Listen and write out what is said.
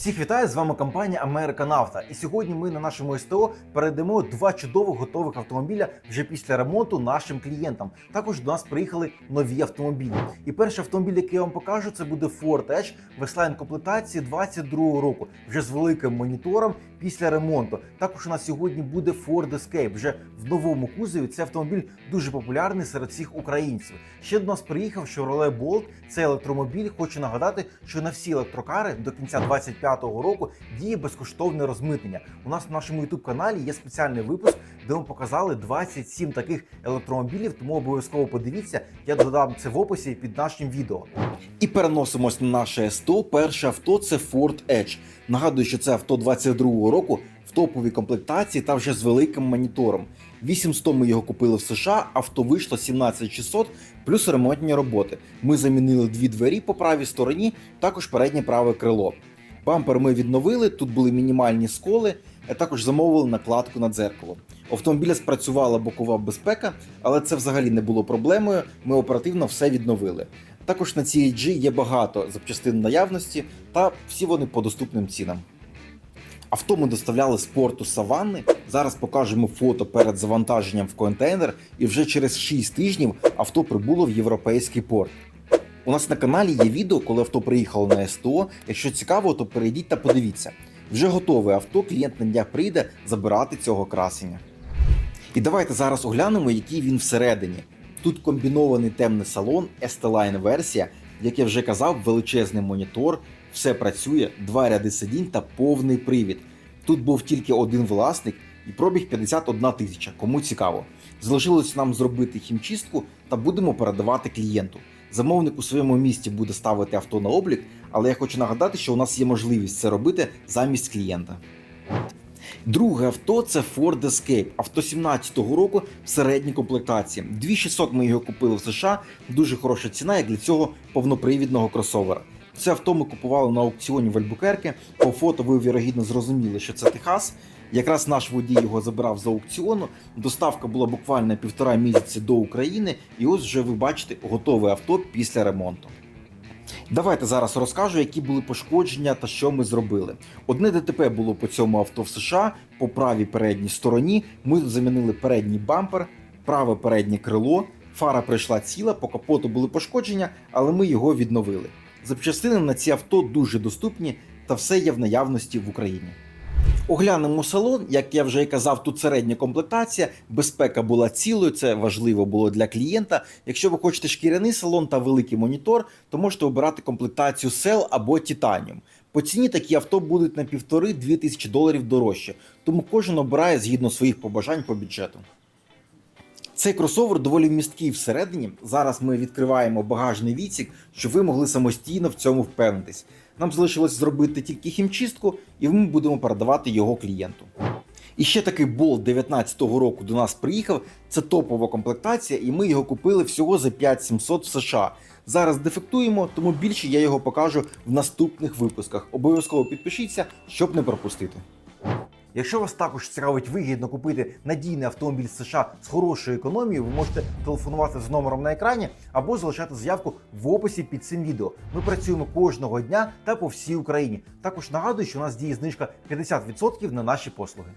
Всіх вітаю з вами компанія Американавта. І сьогодні ми на нашому СТО передамо два чудових готових автомобіля вже після ремонту нашим клієнтам. Також до нас приїхали нові автомобілі. І перший автомобіль, який я вам покажу, це буде Ford Edge в S-Line комплектації 22 року, вже з великим монітором після ремонту. Також у нас сьогодні буде Ford Escape вже в новому кузові. Цей автомобіль дуже популярний серед всіх українців. Ще до нас приїхав Chevrolet Bolt. Це електромобіль. Хочу нагадати, що на всі електрокари до кінця 25-го року діє безкоштовне розмитнення. У нас на нашому youtube каналі є спеціальний випуск, де ми показали 27 таких електромобілів. Тому обов'язково подивіться. Я додам це в описі під нашим відео. І переносимось на наше СТО. Перше авто це Ford Edge. Нагадую, що це авто 22-го року в топовій комплектації та вже з великим монітором. 800 ми його купили в США, авто вийшло 17600 плюс ремонтні роботи. Ми замінили дві двері по правій стороні, також переднє праве крило. Бампер ми відновили, тут були мінімальні сколи, а також замовили накладку на дзеркало. У автомобіля спрацювала бокова безпека, але це взагалі не було проблемою. Ми оперативно все відновили. Також на цій G є багато запчастин наявності, та всі вони по доступним цінам. Авто ми доставляли з порту Саванни. Зараз покажемо фото перед завантаженням в контейнер, і вже через 6 тижнів авто прибуло в європейський порт. У нас на каналі є відео, коли авто приїхало на СТО. Якщо цікаво, то перейдіть та подивіться. Вже готове авто, клієнт на днях прийде забирати цього красення. І давайте зараз оглянемо, який він всередині. Тут комбінований темний салон, S-Line версія, як я вже казав, величезний монітор, все працює, два ряди сидінь та повний привід. Тут був тільки один власник і пробіг 51 тисяча, кому цікаво. Залишилось нам зробити хімчистку та будемо передавати клієнту. Замовник у своєму місті буде ставити авто на облік, але я хочу нагадати, що у нас є можливість це робити замість клієнта. Друге авто це Ford Escape, авто 17-го року в середній комплектації. 2600 ми його купили в США, дуже хороша ціна, як для цього повнопривідного кросовера. Це авто ми купували на аукціоні в Альбукерке. По фото ви вірогідно зрозуміли, що це Техас. Якраз наш водій його забирав з аукціону. Доставка була буквально півтора місяці до України, і ось вже ви бачите готове авто після ремонту. Давайте зараз розкажу, які були пошкодження та що ми зробили. Одне ДТП було по цьому авто в США. По правій передній стороні ми замінили передній бампер, праве переднє крило. Фара прийшла ціла, по капоту були пошкодження, але ми його відновили. Запчастини на ці авто дуже доступні та все є в наявності в Україні. Оглянемо салон, як я вже і казав, тут середня комплектація, безпека була цілою, це важливо було для клієнта. Якщо ви хочете шкіряний салон та великий монітор, то можете обирати комплектацію Cell або Titanium. По ціні такі авто будуть на півтори-дві тисячі доларів дорожче, тому кожен обирає згідно своїх побажань по бюджету. Цей кросовер доволі місткий всередині. Зараз ми відкриваємо багажний відсік, щоб ви могли самостійно в цьому впевнитись. Нам залишилось зробити тільки хімчистку, і ми будемо передавати його клієнту. І ще такий болт 19-го року до нас приїхав. Це топова комплектація, і ми його купили всього за 5700 в США. Зараз дефектуємо, тому більше я його покажу в наступних випусках. Обов'язково підпишіться, щоб не пропустити. Якщо вас також цікавить вигідно купити надійний автомобіль США з хорошою економією, ви можете телефонувати з номером на екрані або залишати заявку в описі під цим відео. Ми працюємо кожного дня та по всій Україні. Також нагадую, що у нас діє знижка 50% на наші послуги.